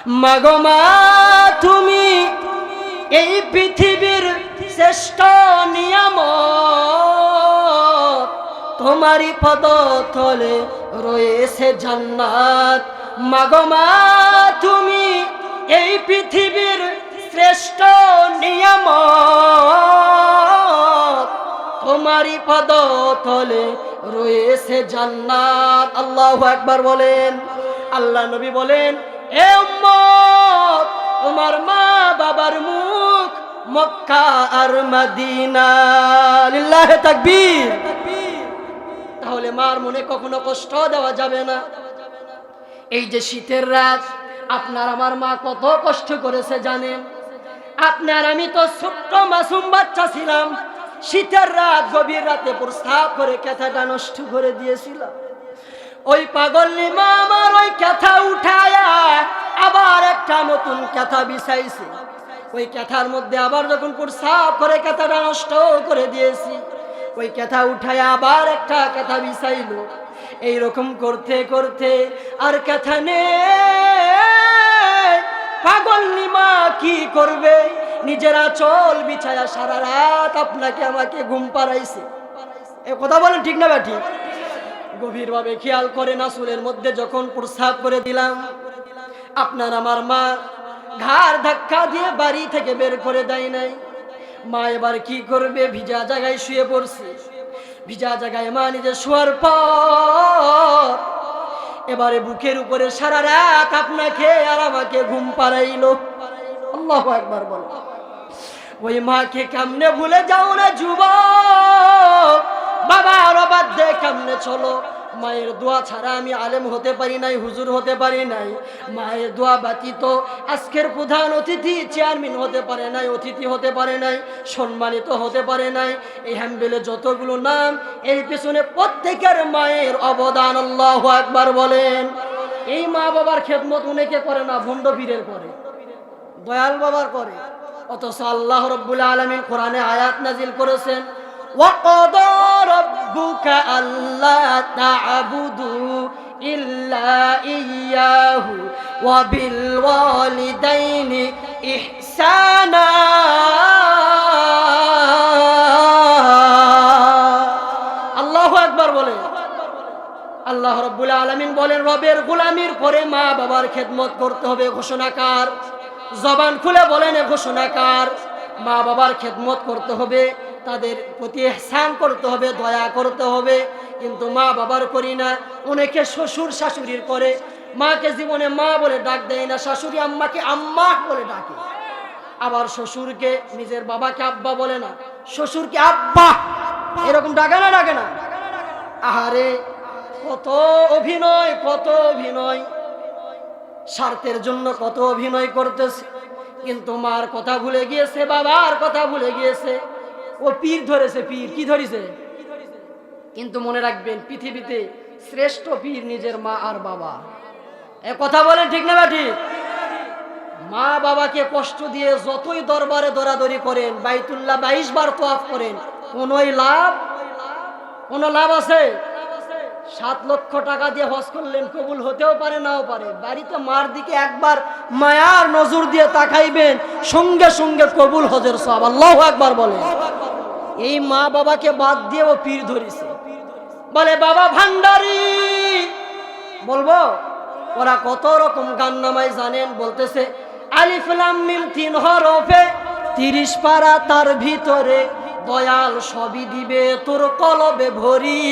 মাগমা তুমি এই পৃথিবীর শ্রেষ্ঠ নিয়ম তোমারই পদ তলে রয়েছে জান্নাত। মাগমা তুমি এই পৃথিবীর শ্রেষ্ঠ নিয়ম তোমারই পদ তলে রয়েছে জান্নাত। আল্লাহ একবার বলেন। আল্লাহ নবী বলেন তোমার মা বাবার মুখ মক্কা আর মদিনা। তাকবীর। তাহলে মার মনে কখনো কষ্ট দেওয়া যাবে না। এই যে শীতের রাত, আপনার আমার মা কত কষ্ট করেছে জানেন? আপনার আমি তো ছোট্ট মাসুম বাচ্চা ছিলাম। শীতের রাত, গভীর রাতে প্রস্তাব করে ক্যাথাটা নষ্ট করে দিয়েছিলাম? ওই পাগল মা আমার ওই ক্যাথা উঠায়া আবার একটা নতুন ক্যাথা বিছাইছে। ওই ক্যাথার মধ্যে আবার যখন প্রস্তাব করে, ক্যাথাটা নষ্ট করে দিয়েছি। ওই ক্যাথা উঠায়া আবার একটা ক্যাথা বিছাইলো। এইরকম করতে করতে আর ক্যাথা নেই। পাগল নিমা কি করবে? নিজেরা চল বিছায়া সারা রাত আপনাকে, আমাকে ঘুম পাড়াইছে। এ কথা বলেন ঠিক না বা ঠিক গভীরভাবে খেয়াল করে না চুলের মধ্যে যখন প্রস্রাব করে দিলাম, আপনার আমার মা ঘাড় ধাক্কা দিয়ে বাড়ি থেকে বের করে দেয় নাই। মা এবার কি করবে? ভিজা জায়গায় শুয়ে পড়ছে। ভিজা জায়গায় মা নিজে শোয়ার পর এবারে বুকের উপরে সারা রাত আপনাকে আর আমাকে ঘুম পাড়াইলো। আল্লাহ একবার বলো। ওই মাকে কেমনে ভুলে যাও না যুবক? বাবা রবাদ দে, কেমনে চলো? মায়ের দোয়া ছাড়া আমি আলেম হতে পারি নাই, হুজুর হতে পারি নাই। মায়ের দোয়া ব্যতীত আজকের প্রধান অতিথি চেয়ারম্যান হতে পারে নাই, অতিথি হতে পারে নাই, সম্মানিত হতে পারে নাই। এই হ্যাম্বেলে যতগুলো নাম এই পেছনে প্রত্যেকের মায়ের অবদান আল্লাহ একবার বলেন। এই মা বাবার খেদমত অনেকে করে না, ভণ্ড বীরের করে। দয়াল বাবার করে। অথচ আল্লাহ রব্বুল আলমিন কোরআনে আয়াত নাজিল করেছেন وقضى ربك ألا تعبدوا إلا إياه وبالوالدين إحسانا আল্লাহ একবার বলে আল্লাহ রব্বুল আলমিন বলেন রবের গুলামির পরে মা বাবার খেদমত করতে হবে ঘোষণাকার জবান খুলে বলেন এ ঘোষণাকার মা বাবার খেদমত করতে হবে তাদের প্রতি এহসান করতে হবে, দয়া করতে হবে। কিন্তু মা বাবার করি না। অনেকে শ্বশুর শাশুড়ির করে। মাকে জীবনে মা বলে ডাক দেয় না, শাশুড়ি আম্মাকে আম্মা বলে ডাকে। আবার শ্বশুরকে নিজের বাবাকে আব্বা বলে না, শ্বশুরকে আব্বা। এরকম ডাকে না ডাকে না। আহারে, কত অভিনয় কত অভিনয়। স্বার্থের জন্য কত অভিনয় করতেছে। কিন্তু মার কথা ভুলে গিয়েছে, বাবার কথা ভুলে গিয়েছে। ও পীর ধরেছে পীর, কি ধরেছে? কিন্তু মনে রাখবেন, পৃথিবীতে শ্রেষ্ঠ পীর নিজের মা আর বাবা। এ কথা বলেন ঠিক না বা ঠিক? মা বাবাকে কষ্ট দিয়ে যতই দরবারে দরাদরি করেন, বাইতুল্লাহ বাইশ বার তোয়াফ করেন, কোনোই লাভ, কোনো লাভ আছে? সাত লক্ষ টাকা দিয়ে হজ করলেন, কবুল হতেও পারে, নাও পারে। বাড়িতে মার দিকে একবার মায়ার নজর দিয়ে তাকাইবেন, সঙ্গে সঙ্গে কবুল হজের সব আল্লাহ একবার বলে এই মা বাবাকে বাদ দিয়ে ও পীর ধরেছে। বলে, বাবা ভান্ডারি, বলব? ওরা কত রকম গান নামাই জানেন? বলতেছে আলিফলাম মিম তিন হরফে, তিরিশ পারা তার ভিতরে দয়াল সবই দিবে, তোর কলবে ভরি।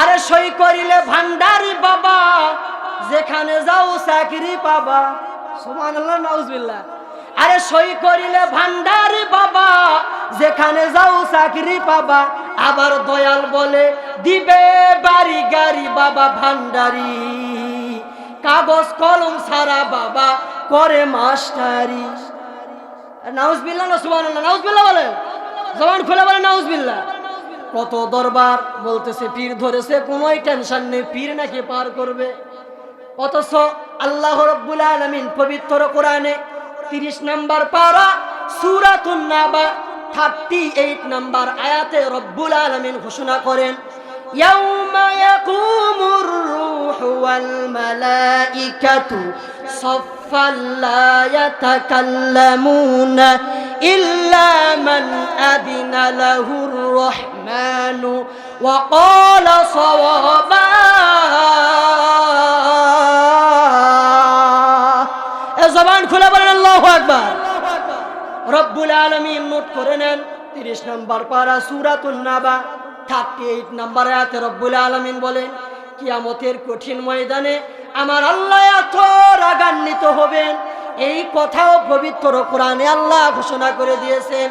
আরে সই করিলে ভান্ডারি বাবা, যেখানে যাও চাকরি পাবা। সুবহানাল্লাহ, নাউজুবিল্লাহ। আরে সই করিলে ভান্ডারি বাবা, যেখানে যাও চাকরি পাবা। আবার দয়াল বলে, দিবে বাড়ি গাড়ি বাবা ভান্ডারি, কাগজ কলম সারা বাবা করে মাস্টারি। না নাউজবিল্লাহ বলে জবান বলে কত দরবার পীর টেনশন নেই, পীর নাকি পার করবে। পবিত্র কোরআনে তিরিশ নাম্বার পারা সুরাতুন নাবা থার্টি এইট নাম্বার আয়াতে রব্বুল আলমিন ঘোষণা করেন يوم يقوم الروح والملائكة صفا صفا لا يتكلمون إلا من أذن له الرحمن وقال صوابا এ জবান খুলে বলেন, আল্লাহু আকবার। রব্বুল আলামিন নোট করে নেন 30 নম্বর পারা সূরাতুন নাবা 38 নম্বর আয়াতে রব্বুল আলামিন বলেন, কিয়ামতের কঠিন ময়দানে আমার আল্লাহ এত রাগান্বিত হবেন। এই কথাও পবিত্র কোরআনে আল্লাহ ঘোষণা করে দিয়েছেন,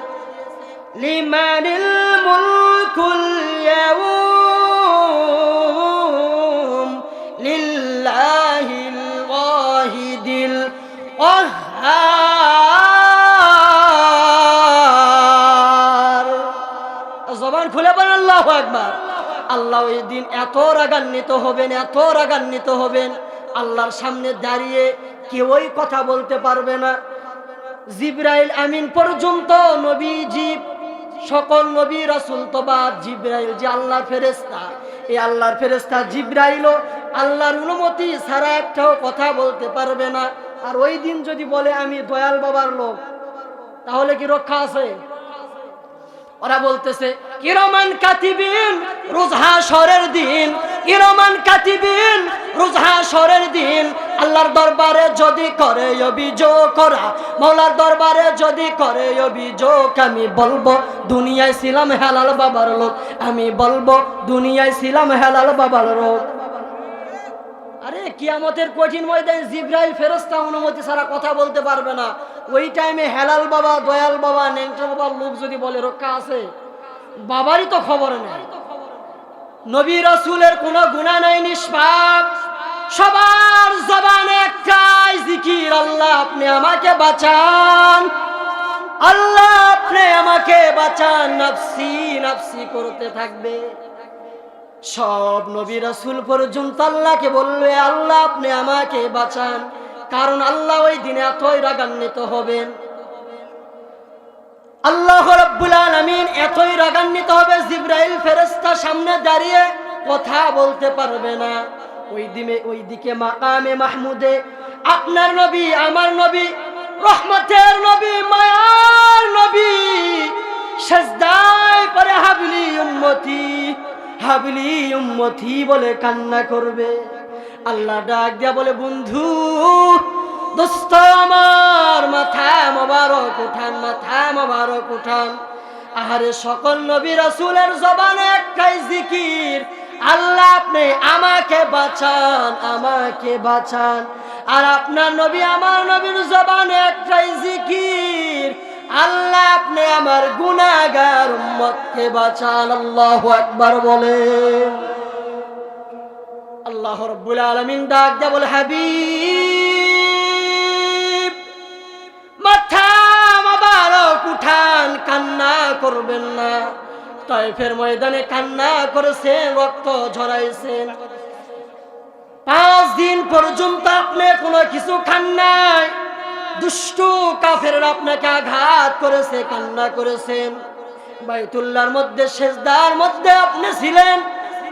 লিমানিল মুলকুল ইয়াউম লিল্লাহিল ওয়াহিদিল জবান খুলে বলেন, আল্লাহু আকবার। আল্লাহ ওই দিন এত রাগান্বিত হবেন, এত রাগান্বিত হবেন। আল্লাহর সামনে দাঁড়িয়ে কেউই কথা বলতে পারবে না। জিব্রাইল আমিন পর্যন্ত নবী জীব, সকল নবী রাসুল তো বাদ জিব্রাইল যে আল্লাহর ফেরেস্তা এই আল্লাহর ফেরেস্তা জিব্রাইলও আল্লাহর অনুমতি ছাড়া একটাও কথা বলতে পারবে না। আর ওই দিন যদি বলে আমি দয়াল বাবার লোক, তাহলে কি রক্ষা আছে? ওরা বলতেছে, কিরমান কাতিবিন, রোজহা সরের দিন, কিরমান কাতিবিন, রোজহা সরের দিন, আল্লাহর দরবারে যদি করে অভিযোগ করা, মৌলার দরবারে যদি করে অভিযোগ, আমি বলব, দুনিয়ায় ছিলাম হেলাল বাবার লোক, আমি বলব, দুনিয়ায় ছিলাম হেলাল বাবার লোক। আরে, কিয়ামতের কঠিন ময়দানে জিব্রাইল ফেরস্তা অনুমতি ছাড়া কথা বলতে পারবে না। ওই টাইমে হেলাল বাবা, দয়াল বাবা নেংটা বাবার লোক যদি বলে, রক্ষা আছে? বাবারই তো খবর নেই। নবী রসুলের কোনো গুণা নাই, নিষ্পাপ। সবার জবানে একটাই জিকির, আল্লাহ, আপনি আমাকে বাঁচান। আল্লাহ, আপনি আমাকে বাঁচান। নাফসি নাফসি করতে থাকবে। সব নবী রাসূল পর্যন্ত আল্লাহকে বলবে, আল্লাহ, আপনি আমাকে বাঁচান। কারণ আল্লাহ ওই দিনে এতই রাগান্বিত হবেন। আল্লাহ রাব্বুল আলামিন এতই রাগান্বিত হবে, জিব্রাইল ফেরেশতা সামনে দাঁড়িয়ে কথা বলতে পারবে না। ওই দিনে, ওই দিকে মাকামে মাহমুদে, আপনার নবী, আমার নবী, রহমতের নবী, মায়ার নবী, সেজদায় পরে হাবলি উম্মতি। হাবলি উম্মতি বলে কান্না করবে। আল্লাহ ডাক দিয়া বলে, বন্ধু, দোস্ত আমার, মাথা মোবারক উঠান, মাথা মোবারক উঠান। আহারে সকল নবী রাসূলের জবানে একটাই জিকির, আল্লাহ আপনি আমাকে বাঁচান আমাকে বাঁচান। আর আপনার নবী, আমার নবীর জবানে একটাই জিকির আল্লাহ, আপনি আমার গুনাহগার উম্মতকে বাঁচান, আল্লাহু আকবার বলে আল্লাহ রব্বুল আলামিন ডাক দেয়া বলে, হাবিব, মাথা মোবারক উঠান, কান্না করবেন না। তাইফের ময়দানে কান্না করেছেন, রক্ত ঝরাইছেন। পাঁচ দিন পর্যন্ত আপনি কোনো কিছু খান নাই। দুষ্টু কাফের আপনাকে আঘাত করেছে, কান্না করেছেন বাইতুল্লাহর মধ্যে শেষদার মধ্যে আপনি ছিলেন।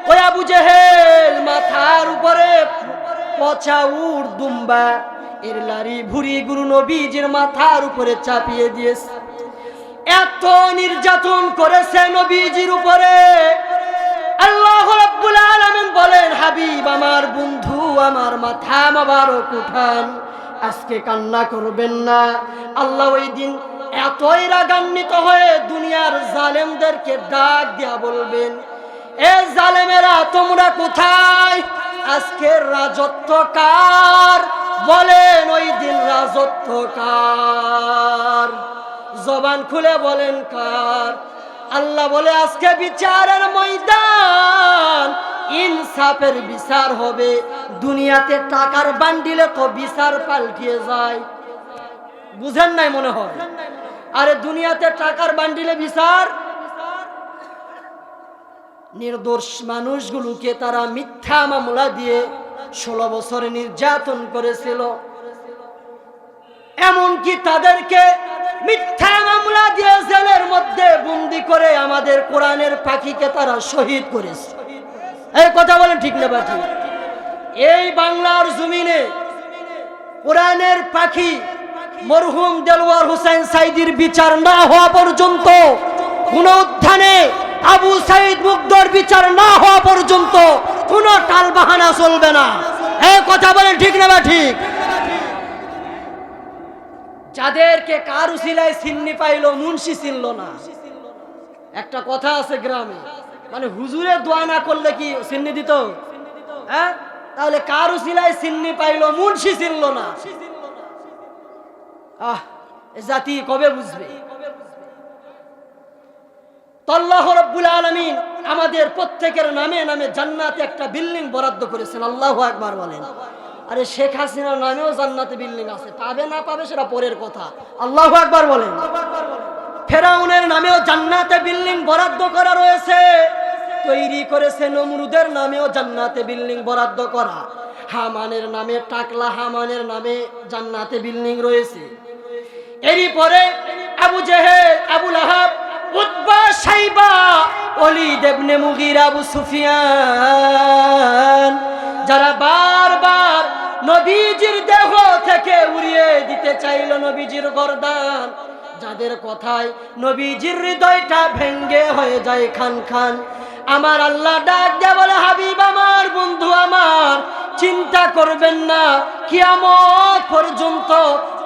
ওই আবু জেহেল মাথার উপরে পচা উড় দুম্বা, এর লারি ভুরি গুরু নবীজির মাথার উপরে চাপিয়ে দিয়েছে। এত নির্যাতন করেছে নবীজির উপরে। আল্লাহ রাব্বুল আলামিন বলেন, হাবিব, আমার বন্ধু, আমার মাথা মোবারক, উঠান। আজকে কান্না করবেন না। আল্লাহ ওই দিন এতই রাগান্বিত হয়ে দুনিয়ার জালেমদেরকে ডাক দিয়া বলবেন, এ জালেমেরা, তোমরা কোথায়? আজকের রাজত্ব কার? বলেন ওই দিন রাজত্ব কার? জবান খুলে বলেন কার? আল্লাহ বলে, আজকে বিচারের ময়দান ইনসাফের বিচার হবে। দুনিয়াতে টাকার বান্ডিলে তো বিচার পাল্টিয়ে যায়। বুঝেন নাই মনে হয়? আরে দুনিয়াতে টাকার বান্ডিলে বিচার? নির্দোষ মানুষগুলোকে তারা মিথ্যা মামলা দিয়ে ষোলো বছর নির্যাতন করেছিল। এমনকি তাদেরকে মিথ্যা মামলা দিয়ে জেলের মধ্যে বন্দি করে আমাদের কোরআনের পাখিকে তারা শহীদ করেছে। এই কথা বলেন ঠিক না বাকি এই বাংলার জমিনে কোরআনের পাখি মরহুম দেলওয়ার হোসেন সাইদির বিচার না হওয়া পর্যন্ত কোন উত্থানে আবু সাইদ মুগ্ধর বিচার না হওয়া পর্যন্ত কোন টাল বাহানা চলবে না। এই কথা বলেন ঠিক না, বা ঠিক? যাদেরকে কারু উসিলায় সিন্নি পাইলো, মুন্সি চিনল না। একটা কথা আছে গ্রামে মানে হুজুরে দোয়া না করলে কি সিন্নি দিত? হ্যাঁ? তাহলে কার উসিলায় সিন্নি পাইলো, মুন্সি চিনল না। আহ জাতি কবে বুঝবে? তল্লাহ রব্বুল আলমিন আমাদের প্রত্যেকের নামে নামে জান্নাতে একটা বিল্ডিং বরাদ্দ করেছেন, আল্লাহ একবার বলেন। আরে শেখ হাসিনার নামেও জান্নাতে বিল্ডিং আছে, পাবে না পাবে সেটা পরের কথা। আল্লাহ একবার বলেন। ফেরাউনের নামেও জান্নাতে বিল্ডিং বরাদ্দ করা রয়েছে। তৈরি করেছে নমরুদের নামেও জান্নাতে বিল্ডিং বরাদ্দ করা। হামানের নামে টাকলা, হামানের নামে জান্নাতে বিল্ডিং রয়েছে। এরই পরে আবু জেহেল আবুল আহাব উতবা, সাইবা অলি দেবনে মুগির, আবু সুফিয়ান, যারা বারবার নবীজির দেহ থেকে উড়িয়ে দিতে চাইল নবীজির গরদান, যাদের কথায় নবীজির হৃদয়টা ভেঙ্গে হয়ে যায় খান খান। আমার আল্লাহ ডাক দেয়া বলে হাবিব আমার বন্ধু আমার চিন্তা করবেন না কিয়ামত পর্যন্ত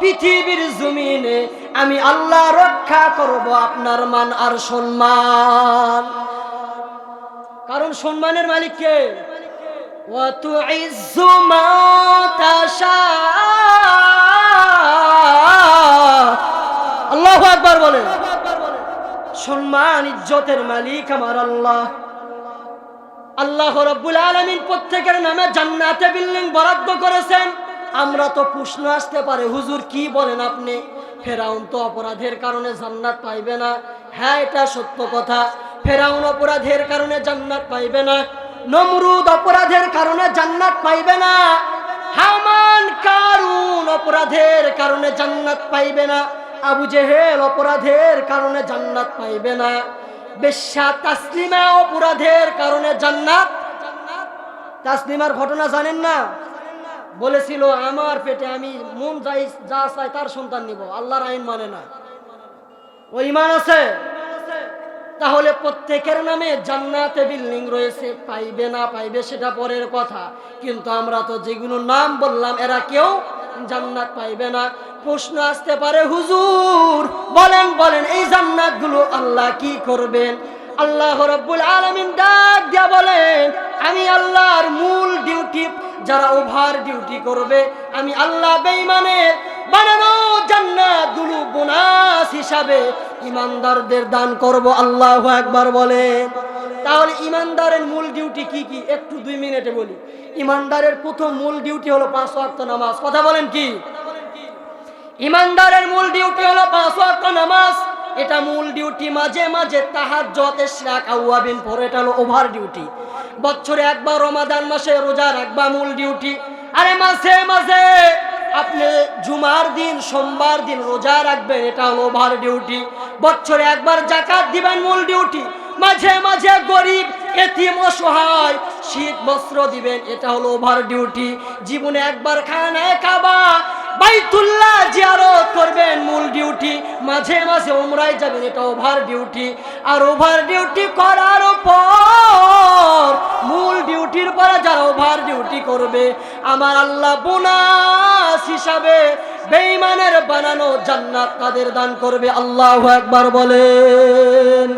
পৃথিবীর জমিনে আমি আল্লাহ রক্ষা করব আপনার মান আর সম্মান কারণ সম্মানের মালিক কে وتعز ما تشاء আল্লাহু আকবার বলেন সম্মান ইজ্জতের মালিক আমার আল্লাহ আল্লাহ রব্বুল আলমিন প্রত্যেকের নামে জান্নাতে বিল্ডিং বরাদ্দ করেছেন। আমরা তো প্রশ্ন আসতে পারে, হুজুর কি বলেন আপনি? ফেরাউন তো অপরাধের কারণে জান্নাত পাইবে না। হ্যাঁ এটা সত্য কথা। ফেরাউন অপরাধের কারণে জান্নাত পাইবে না। নমরুদ অপরাধের কারণে জান্নাত পাইবে না। হামান কারুন অপরাধের কারণে জান্নাত পাইবে না। আবু জেহেল অপরাধের কারণে জান্নাত পাইবে না। বেশ্যা তাসলিমা অপরাধের কারণে জান্নাত। তাসলিমার ঘটনা জানেন না? বলেছিল, আমার পেটে আমি মন যাই যা চাই তার সন্তান নিব। আল্লাহর আইন মানে না। ও ইমান আছে? তাহলে প্রত্যেকের নামে জান্নাতে বিল্ডিং রয়েছে, পাইবে না পাইবে সেটা পরের কথা। কিন্তু আমরা তো যেগুলো নাম বললাম, এরা কেউ জান্নাত পাইবে না। প্রশ্ন আসতে পারে, হুজুর বলেন বলেন, এই জান্নাতগুলো আল্লাহ কি করবেন? আল্লাহ রব্বুল আলমিন ডাক দিয়া বলেন, আমি আল্লাহর মূল ডিউটি যারা ওভার ডিউটি করবে, আমি আল্লাহ বেইমানের বানানো জান্নাতগুলো বোনাস হিসাবে ইমানদারদের দান করব, আল্লাহ একবার বলেন। তাহলে ইমানদারের মূল ডিউটি কি কি? একটু দুই মিনিটে বলি। ইমানদারের প্রথম মূল ডিউটি হলো পাঁচ ওয়াক্ত নামাজ। কথা বলেন কি? ইমানদারের মূল ডিউটি হলো পাঁচ ওয়াক্ত নামাজ। এটা মূল ডিউটি মাঝে মাঝে তাহার যতে শাক আউয়াবিন পরে এটা হলো ওভার ডিউটি বছরে একবার রমাদান মাসে রোজা রাখবা মূল ডিউটি আরে মাঝে মাঝে আপনি জুমার দিন, সোমবার দিন রোজা রাখবেন, এটা হলো ওভার ডিউটি বছরে একবার জাকাত দিবেন মূল ডিউটি মাঝে মাঝে গরিব, এতিম, অসহায় শীত, বস্ত্র দিবেন, এটা হলো ওভার ডিউটি জীবনে একবার খানায় খাবা বাইতুল্লাহ জিয়ারত করবেন মূল ডিউটি, মাঝে মাঝে উমরায় যাবেন, এটা ওভার ডিউটি। আর ওভার ডিউটি করার পর মূল ডিউটির পরে যারা ওভার ডিউটি করবে, আমার আল্লাহ বোনাস হিসাবে বেঈমানের বানানো জান্নাত তাদের দান করবে। আল্লাহ একবার বলেন।